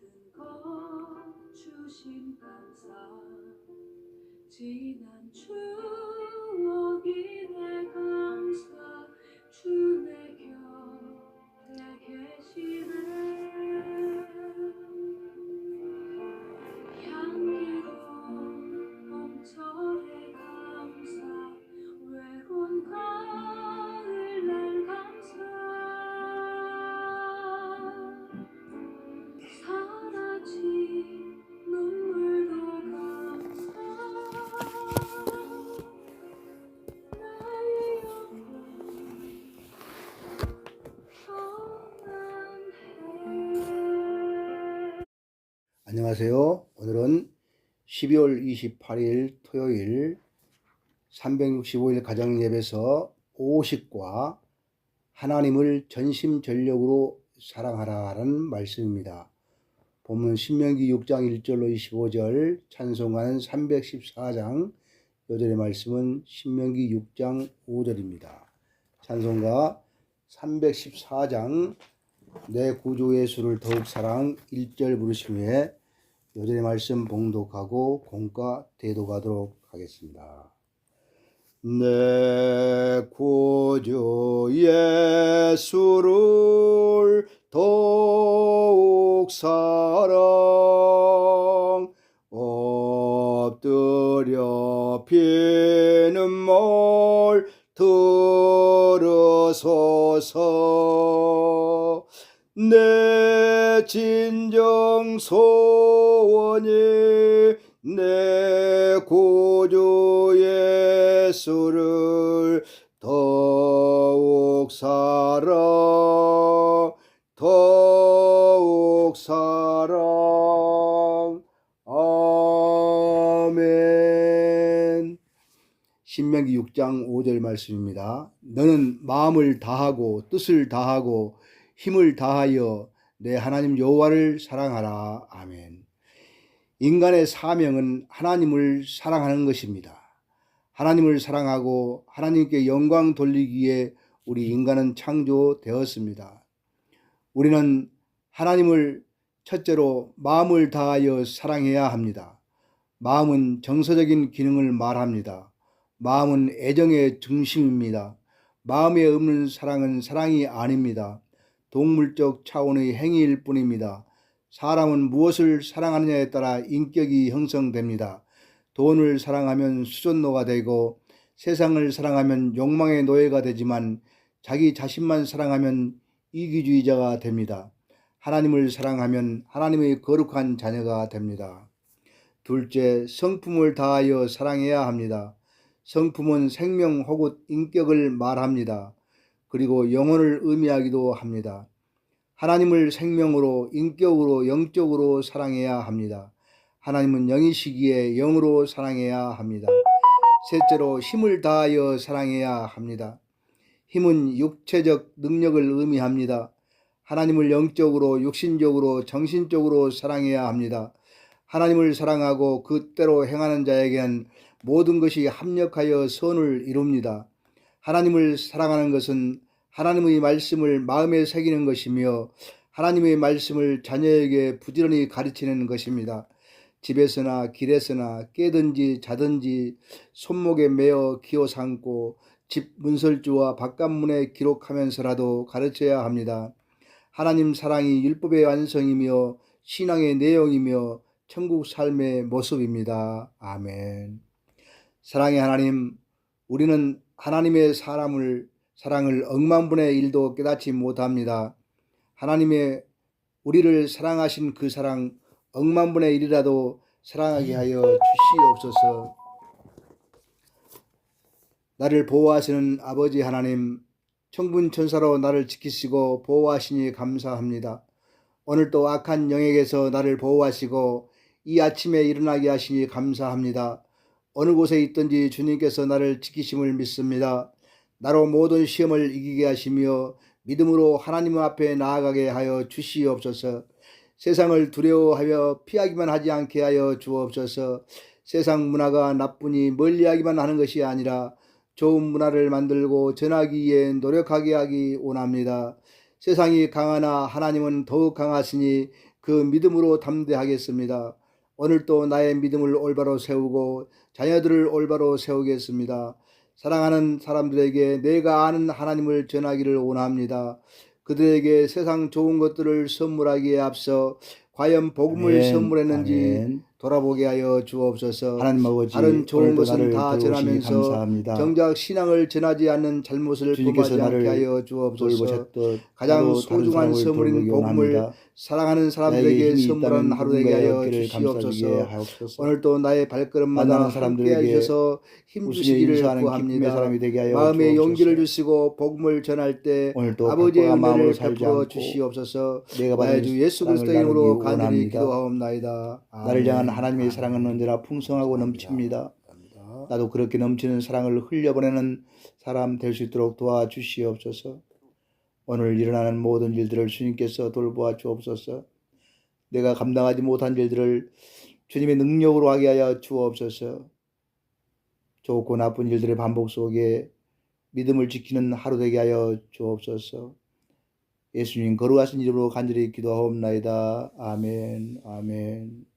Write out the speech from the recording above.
모든 것 주신 감사. 지난 추억이 안녕하세요. 오늘은 12월 28일 토요일 365일 가정 예배서 50과 하나님을 전심전력으로 사랑하라는 말씀입니다. 본문 신명기 6장 1절로 25절, 찬송가는 314장, 요절의 말씀은 신명기 6장 5절입니다. 찬송가 314장 내 구주 예수를 더욱 사랑 1절 부르신 후에 요절의 말씀 봉독하고 공과 대도가도록 하겠습니다. 내 구주 예수를 더욱 사랑 엎드려 피는 말 들으소서 내 진정 소원이 내 구주 예수를 더욱 사랑 더욱 사랑 아멘 신명기 6장 5절 말씀입니다. 너는 마음을 다하고 뜻을 다하고 힘을 다하여 내 하나님 여호와를 사랑하라. 아멘. 인간의 사명은 하나님을 사랑하는 것입니다. 하나님을 사랑하고 하나님께 영광 돌리기에 우리 인간은 창조되었습니다. 우리는 하나님을 첫째로 마음을 다하여 사랑해야 합니다. 마음은 정서적인 기능을 말합니다. 마음은 애정의 중심입니다. 마음에 없는 사랑은 사랑이 아닙니다. 동물적 차원의 행위일 뿐입니다. 사람은 무엇을 사랑하느냐에 따라 인격이 형성됩니다. 돈을 사랑하면 수존노가 되고 세상을 사랑하면 욕망의 노예가 되지만 자기 자신만 사랑하면 이기주의자가 됩니다. 하나님을 사랑하면 하나님의 거룩한 자녀가 됩니다. 둘째, 성품을 다하여 사랑해야 합니다. 성품은 생명 혹은 인격을 말합니다. 그리고 영혼을 의미하기도 합니다. 하나님을 생명으로, 인격으로, 영적으로 사랑해야 합니다. 하나님은 영이시기에 영으로 사랑해야 합니다. 셋째로 힘을 다하여 사랑해야 합니다. 힘은 육체적 능력을 의미합니다. 하나님을 영적으로, 육신적으로, 정신적으로 사랑해야 합니다. 하나님을 사랑하고 그때로 행하는 자에게는 모든 것이 합력하여 선을 이룹니다. 하나님을 사랑하는 것은 하나님의 말씀을 마음에 새기는 것이며 하나님의 말씀을 자녀에게 부지런히 가르치는 것입니다. 집에서나 길에서나 깨든지 자든지 손목에 매어 기어 삼고 집 문설주와 바깥문에 기록하면서라도 가르쳐야 합니다. 하나님 사랑이 율법의 완성이며 신앙의 내용이며 천국 삶의 모습입니다. 아멘. 사랑의 하나님, 우리는 하나님의 사람을 사랑을 억만분의 일도 깨닫지 못합니다. 하나님의 우리를 사랑하신 그 사랑 억만분의 일이라도 사랑하게 하여 주시옵소서. 나를 보호하시는 아버지 하나님, 천군 천사로 나를 지키시고 보호하시니 감사합니다. 오늘도 악한 영에게서 나를 보호하시고 이 아침에 일어나게 하시니 감사합니다. 어느 곳에 있든지 주님께서 나를 지키심을 믿습니다. 나로 모든 시험을 이기게 하시며 믿음으로 하나님 앞에 나아가게 하여 주시옵소서. 세상을 두려워하여 피하기만 하지 않게 하여 주옵소서. 세상 문화가 나쁘니 멀리하기만 하는 것이 아니라 좋은 문화를 만들고 전하기 위해 노력하게 하기 원합니다. 세상이 강하나 하나님은 더욱 강하시니 그그 믿음으로 담대하겠습니다. 오늘도 나의 믿음을 올바로 세우고 자녀들을 올바로 세우겠습니다. 사랑하는 사람들에게 내가 아는 하나님을 전하기를 원합니다. 그들에게 세상 좋은 것들을 선물하기에 앞서 과연 복음을 아멘, 선물했는지 아멘. 돌아보게 하여 주옵소서. 하나님 아버지 다른 좋은 것은 다 전하면서 감사합니다. 정작 신앙을 전하지 않는 잘못을 범하지 않게 하여 주옵소서. 가장 소중한 선물인 복음을. 사랑하는 사람들에게 선물하는 하루 되게 하여 주시옵소서. 오늘도 나의 발걸음마다 함께 사람들에게 하셔서 힘 웃으며 주시기를 인사하는 기쁨의 구합니다. 마음에. 용기를 주시고 복음을 전할 때 아버지의 은혜를 베풀어 주시옵소서. 나의 주 예수 사랑을 그리스도의 이름으로 간절히. 기도하옵나이다. 아멘. 하나님의 사랑은 언제나 풍성하고 넘칩니다. 나도 그렇게 넘치는 사랑을 흘려보내는 사람 될 수 있도록 도와주시옵소서. 오늘 일어나는 모든 일들을 주님께서 돌보아 주옵소서. 내가 감당하지 못한 일들을 주님의 능력으로 하게 하여 주옵소서. 좋고 나쁜 일들의 반복 속에 믿음을 지키는 하루 되게 하여 주옵소서. 예수님 거룩하신 이름으로 간절히 기도하옵나이다. 아멘. 아멘.